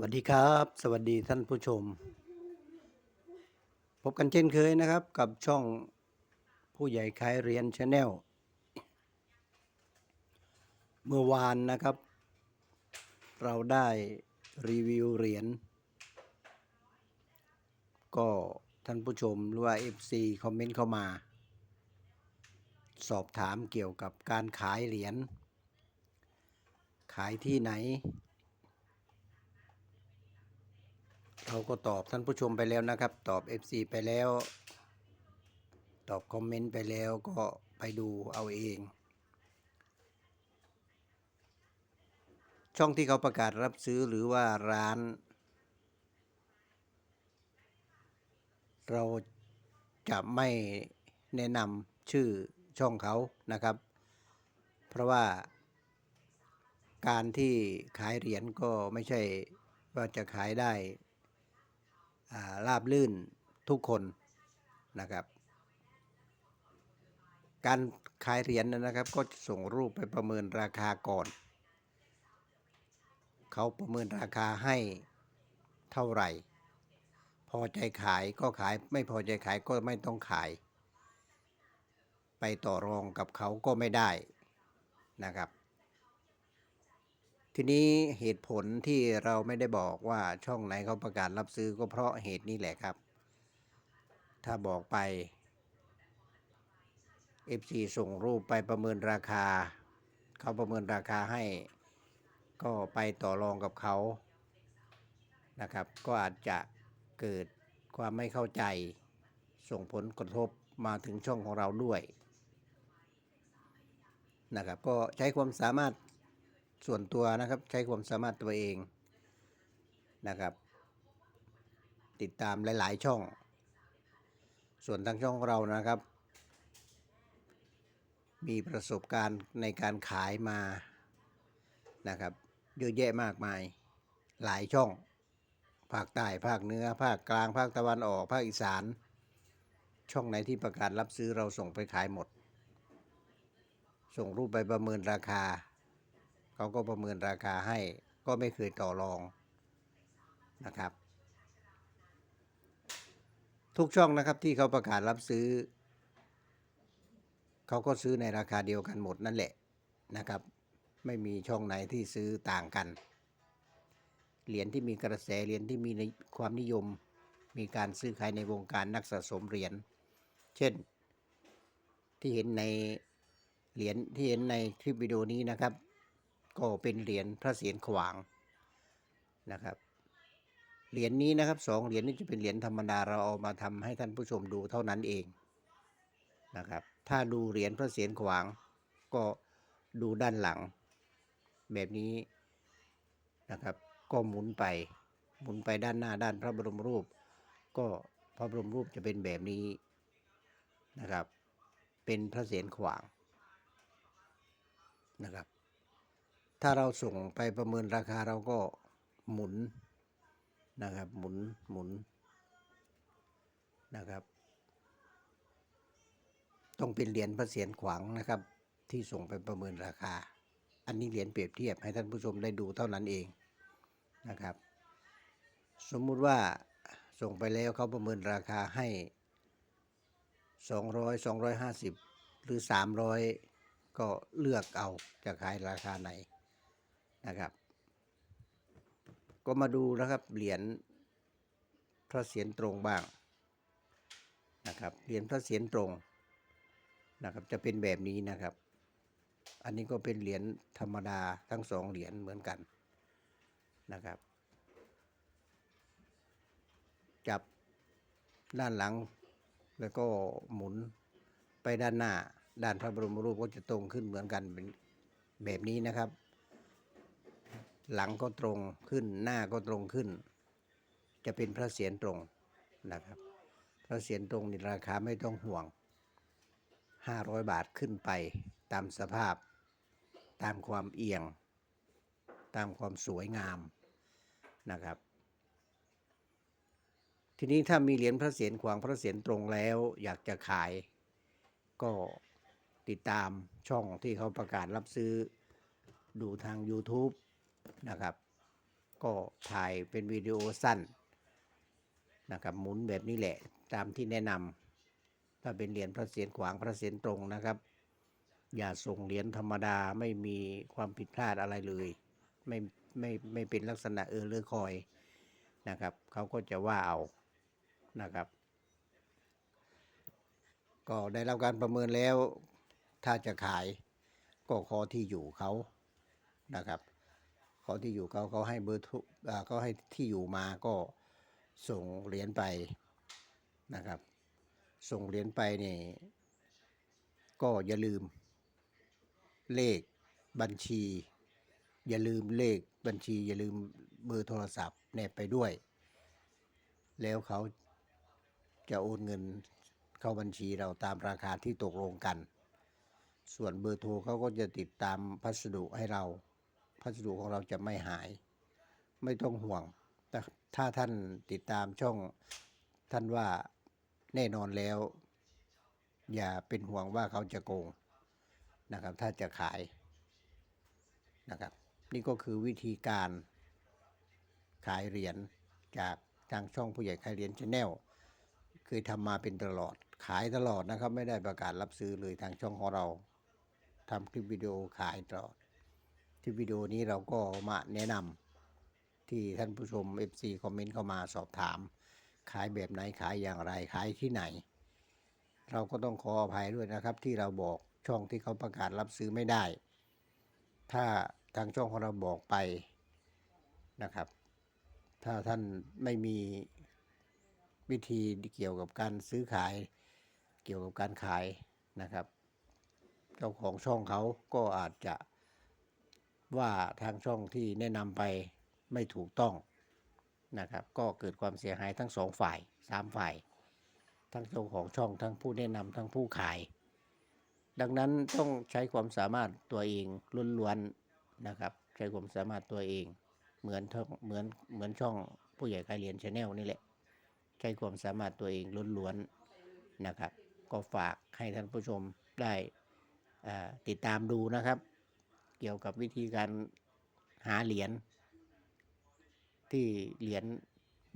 วัสดีครับ สวัสดีท่านผู้ชม พบกันเช่นเคยนะครับกับช่องผู้ใหญ่ขายเหรียญชาแนลเมื่อวานนะครับ เราได้รีวิวเหรียญก็ท่านผู้ชมหรือว่า FC คอมเมนต์เข้ามา สอบถามเกี่ยวกับการขายเหรียญขายที่ไหน เราก็ตอบท่านผู้ชมไปแล้วนะครับ ตอบ FC ไปแล้ว ตอบคอมเมนต์ไปแล้วก็ไปดูเอาเอง ช่องที่เขาประกาศรับซื้อหรือว่าร้าน เราจะไม่แนะนำชื่อช่องเขานะครับ เพราะว่าการที่ขายเหรียญก็ไม่ใช่ว่าจะขายได้ ราบลื่นทุกคนนะครับ การขายเหรียญนะนะครับ ก็ส่งรูปไปประเมินราคาก่อน เขาประเมินราคาให้เท่าไหร่ พอใจขายก็ขายไม่พอใจขายก็ไม่ต้องขาย ไปต่อรองกับเขาก็ไม่ได้นะครับ ทีนี้เหตุผลที่เราไม่ได้บอกว่าช่องไหนเขาประกาศรับซื้อก็เพราะเหตุนี้แหละครับ ถ้าบอกไป FC ส่งรูปไปประเมินราคา เขาประเมินราคาให้ ก็ไปต่อรองกับเขานะครับ ก็อาจจะเกิดความไม่เข้าใจ ส่งผลกระทบมาถึงช่องของเราด้วยนะครับ ก็ใช้ความสามารถ ส่วนตัวนะครับใช้ความสามารถตัวเองนะครับ ติดตามหลาย ๆ ช่อง ส่วนทางช่องเรานะครับ มีประสบการณ์ในการขายมานะครับเยอะแยะมากมายหลายช่อง ภาคใต้ภาคเหนือภาคกลางภาคตะวันออกภาคอีสาน ช่องไหนที่ประกาศรับซื้อเราส่งไปขายหมด ส่งรูปไปประเมินราคา เขาก็ประเมินราคาให้ก็ไม่เคยต่อรองนะครับ ทุกช่องนะครับที่เขาประกาศรับซื้อ เขาก็ซื้อในราคาเดียวกันหมดนั่นแหละนะครับ ไม่มีช่องไหนที่ซื้อต่างกันเหรียญที่มีกระแสเหรียญที่มีในความนิยม มีการซื้อขายในวงการนักสะสมเหรียญเช่นที่เห็นในเหรียญที่เห็นในคลิปวิดีโอนี้นะครับ ก็เป็นเหรียญพระเศียรขวางนะครับ เหรียญนี้นะครับสองเหรียญนี้จะเป็นเหรียญธรรมดาเราเอามาทำให้ท่านผู้ชมดูเท่านั้นเองนะครับ ถ้าดูเหรียญพระเศียรขวางก็ดูด้านหลัง แบบนี้นะครับ ก็หมุนไปหมุนไปด้านหน้าด้านพระบรมรูป ก็พระบรมรูปจะเป็นแบบนี้นะครับ เป็นพระเศียรขวางนะครับ ถ้าเราส่งไปประเมินราคาเราก็หมุนนะครับ หมุนหมุนนะครับ ต้องเป็นเหรียญพระเศียรขวางนะครับ ที่ส่งไปประเมินราคา อันนี้เหรียญเปรียบเทียบให้ท่านผู้ชมได้ดูเท่านั้นเองนะครับ สมมุติว่าส่งไปแล้วเขาประเมินราคาให้ 200 250 หรือ 300 ก็เลือกเอาจะขายราคาไหน นะครับ ก็มาดูนะครับเหรียญพระเศียรตรงบ้างนะครับเหรียญพระเศียรตรงนะครับ จะเป็นแบบนี้นะครับ อันนี้ก็เป็นเหรียญธรรมดาทั้งสองเหรียญเหมือนกันนะครับ จับด้านหลังแล้วก็หมุนไปด้านหน้า ด้านพระบรมรูปก็จะตรงขึ้นเหมือนกันเป็นแบบนี้นะครับ หลังก็ตรงขึ้นหน้าก็ตรงขึ้น จะเป็นพระเศียรตรงนะครับ พระเศียรตรงนี่ราคาไม่ต้องห่วง 500 บาทขึ้นไปตามสภาพ ตามความเอียง ตามความสวยงามนะครับ ทีนี้ถ้ามีเหรียญพระเศียรขวางพระเศียรตรงแล้ว อยากจะขายก็ติดตามช่องที่เขาประกาศรับซื้อดูทาง YouTube นะครับ ก็ถ่ายเป็นวิดีโอสั้นนะครับหมุนแบบนี้แหละตามที่แนะนำถ้าเป็นเหรียญพระเศียรขวางพระเศียรตรงนะครับ อย่าส่งเหรียญธรรมดาไม่มีความผิดพลาดอะไรเลย ไม่ไม่ไม่เป็นลักษณะเออเลอคอยนะครับเขาก็จะว่าเอานะครับ ก็ได้รับการประเมินแล้วถ้าจะขายก็ขอที่อยู่เขานะครับ ขอที่อยู่เขาเขาให้เบอร์ทรอ่าเขาให้ที่อยู่มาก็ส่งเหรียญไปนะครับ ส่งเหรียญไปเนี่ยก็อย่าลืมเลขบัญชี อย่าลืมเลขบัญชี อย่าลืมเบอร์โทรศัพท์แนบไปด้วย แล้วเขาจะโอนเงินเข้าบัญชีเราตามราคาที่ตกลงกัน ส่วนเบอร์โทรเขาก็จะติดตามพัสดุให้เรา พัสดุของเราจะไม่หาย ไม่ต้องห่วง แต่ถ้าท่านติดตามช่องท่านว่าแน่นอนแล้ว อย่าเป็นห่วงว่าเขาจะโกงนะครับ ถ้าจะขายนะครับ นี่ก็คือวิธีการขายเหรียญจากทางช่องผู้ใหญ่ขายเหรียญชาแนลเคยทำมาเป็นตลอดขายตลอดนะครับ ไม่ได้ประกาศรับซื้อเลยทางช่องของเราทำคลิปวิดีโอขายตลอด ที่วิดีโอนี้เราก็มาแนะนำที่ท่านผู้ชม FC คอมเมนต์เข้ามาสอบถาม ขายแบบไหนขายอย่างไรขายที่ไหน เราก็ต้องขออภัยด้วยนะครับ ที่เราบอกช่องที่เขาประกาศรับซื้อไม่ได้ ถ้าทางช่องของเราบอกไปนะครับ ถ้าท่านไม่มีวิธีเกี่ยวกับการซื้อขาย เกี่ยวกับการขายนะครับ เจ้าของช่องเขาก็อาจจะ ว่าทางช่องที่แนะนำไปไม่ถูกต้องนะครับ ก็เกิดความเสียหายทั้งสองฝ่ายสามฝ่าย ทั้งเจ้าของช่องทั้งผู้แนะนำทั้งผู้ขาย ดังนั้นต้องใช้ความสามารถตัวเองล้วนๆนะครับ ใช้ความสามารถตัวเอง เหมือนเหมือนเหมือนช่องผู้ใหญ่การเรียนชาแนลนี่แหละ ใช้ความสามารถตัวเองล้วนๆนะครับ ก็ฝากให้ท่านผู้ชมได้ติดตามดูนะครับ กี่ยวกับวิธีการหาเหรียญที่เหรียญ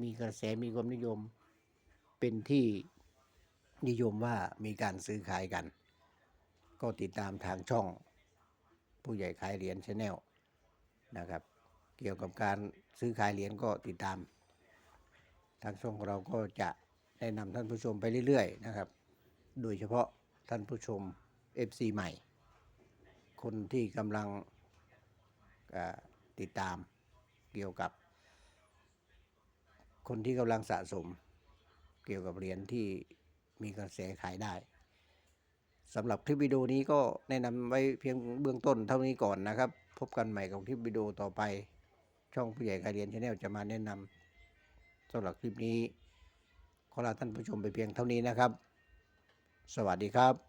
มีกระแสมีความนิยม เป็นที่นิยมว่ามีการซื้อขายกัน ก็ติดตามทางช่อง ผู้ใหญ่ขายเหรียญชาแนลนะครับ เกี่ยวกับการซื้อขายเหรียญก็ติดตาม ทางช่องเราก็จะแนะนำท่านผู้ชมไปเรื่อยๆนะครับ โดยเฉพาะท่านผู้ชม FC ใหม่ คนที่กำลังติดตามเกี่ยวกับ คนที่กำลังสะสม เกี่ยวกับเหรียญที่มีกระแสขายได้สำหรับคลิปวิดีโอนี้ก็แนะนำไว้เพียงเบื้องต้นเท่านี้ก่อนนะครับ พบกันใหม่กับคลิปวิดีโอต่อไป ช่องผู้ใหญ่การเรียนชาแนลจะมาแนะนำสำหรับคลิปนี้ ขอลาท่านผู้ชมไปเพียงเท่านี้นะครับ สวัสดีครับ